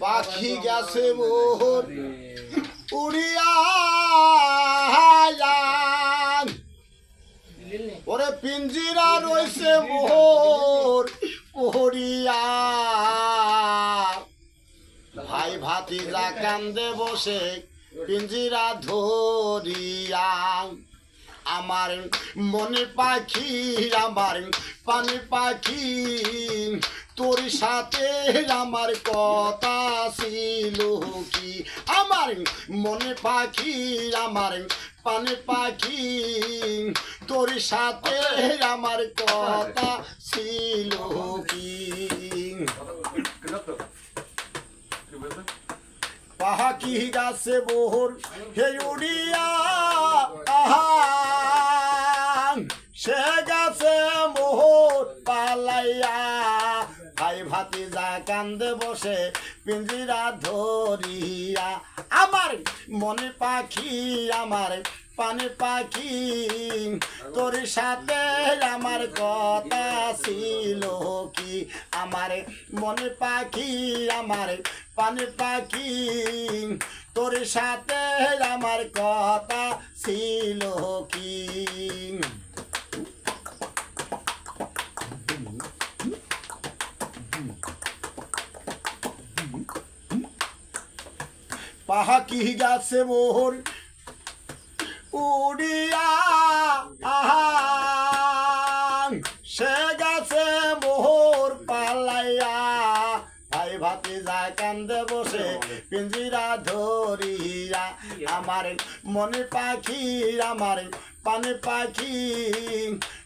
পাখি গেছে মোহর উড়িয়া ওরে পিঞ্জিরা রয়েছে মোহর পড়িয়া ভাই ভাতিজা কান্দে বসে, পিঞ্জিরা ধরিয়া। আমার মনে পাখি, আমার পানি পাখি তোর সাথে আমার কথা ছিল কি? আমার মনে পাখি আমার পানি পাখি। তোর সাথে আমার কথা ছিল কি? পাহাকি গাছে মোহর হে উড়িয়া আহা সে গাছে মোহর পালাইয়া ভাই ভাতি যা কান্দে বসে পিঞ্জিরা ধরিয়া। আমার মনে পাখি, আমার পানি পাখি। তোর সাথে আমার কথা ছিল কি? আমার মনে পাখি, আমার পানি পাখি। তোর সাথে আমার কথা ছিল কি? পাহাকি গাছে মোহর? উড়িয়া আহাং সে গাছে মোহর পালাইয়া। ভাই ভাতি যায় কান্দে বসে, পিঞ্জিরা ধরিয়া। আমার মনে পাখি, আমার পানে পাখি।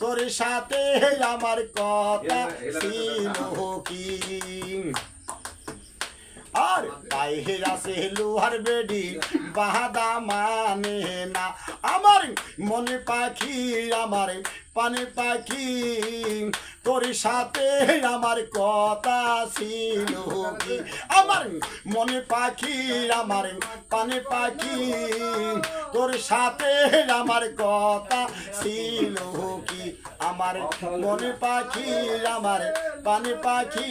তোর সাথে আমার কথা হেরাছে লোহার বেডি বাহাদা মানে না। আমার মনে পাখি, আমার পানে পাখি, তোর সাথে আমার কথা ছিল আমার মনে পাখি, আমার পানে পাখি, তোর সাথে আমার কথা ছিল কি? আমার মনে পাখি, আমার পানে পাখি